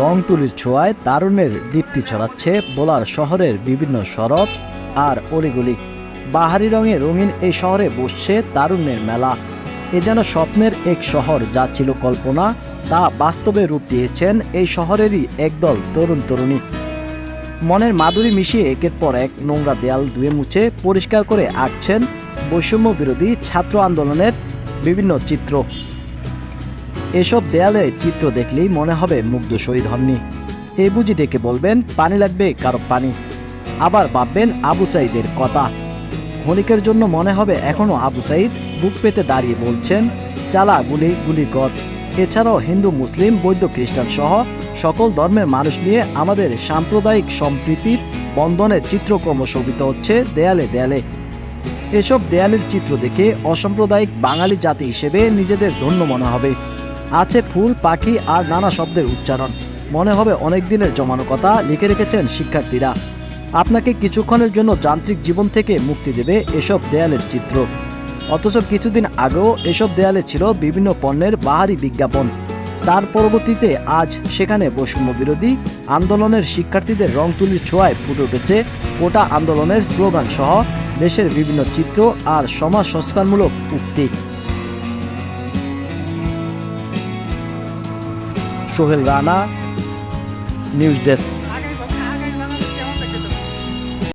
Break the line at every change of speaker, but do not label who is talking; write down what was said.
রং তুলির ছোঁয়ায় তারুণের দীপ্তি ছড়াচ্ছে বোলার শহরের বিভিন্ন সড়ক আর অলিগুলি বাহারি রঙে রঙিন এই শহরে বসছে তারুণ্যের মেলা। এ যেন স্বপ্নের এক শহর যা ছিল কল্পনা, তা বাস্তবে রূপ দিয়েছেন এই শহরেরই একদল তরুণ তরুণী। মনের মাধুরী মিশিয়ে একের পর এক নোংরা দেয়াল ধুয়ে মুছে পরিষ্কার করে আঁকছেন বৈষম্য বিরোধী ছাত্র আন্দোলনের বিভিন্ন চিত্র। এসব দেয়ালে চিত্র দেখলেই মনে হবে মুগ্ধ শহীদ হননি। এ বুঝি ডেকে বলবেন, পানি লাগবে, কারও পানি। আবার ভাববেন, আবু সাইদের কথা। ক্ষণিকের জন্য মনে হবে এখনও আবু সাইদ বুক পেতে দাঁড়িয়ে বলছেন, চালা, গুলি গুলি কর এছাড়াও হিন্দু, মুসলিম, বৌদ্ধ, খ্রিস্টান সহ সকল ধর্মের মানুষ নিয়ে আমাদের সাম্প্রদায়িক সম্প্রীতির বন্ধনের চিত্র ক্রমশোভিত হচ্ছে দেয়ালে দেয়ালে। এসব দেয়ালের চিত্র দেখে অসাম্প্রদায়িক বাঙালি জাতি হিসেবে নিজেদের ধন্য মনে হবে। আছে ফুল, পাখি আর নানা শব্দের উচ্চারণ। মনে হবে অনেক দিনের জমানো কথা লিখে রেখেছেন শিক্ষার্থীরা। আপনাকে কিছুক্ষণের জন্য যান্ত্রিক জীবন থেকে মুক্তি দেবে এসব দেয়ালের চিত্র। অথচ কিছুদিন আগেও এসব দেয়ালে ছিল বিভিন্ন পণ্যের বাহারি বিজ্ঞাপন। তার পরবর্তীতে আজ সেখানে বৈষম্য বিরোধী আন্দোলনের শিক্ষার্থীদের রং তুলির ছোঁয়ায় ফুটে উঠেছে কোটা আন্দোলনের স্লোগান সহ দেশের বিভিন্ন চিত্র আর সমাজ সংস্কারমূলক উক্তি। Sohel Rana news desk.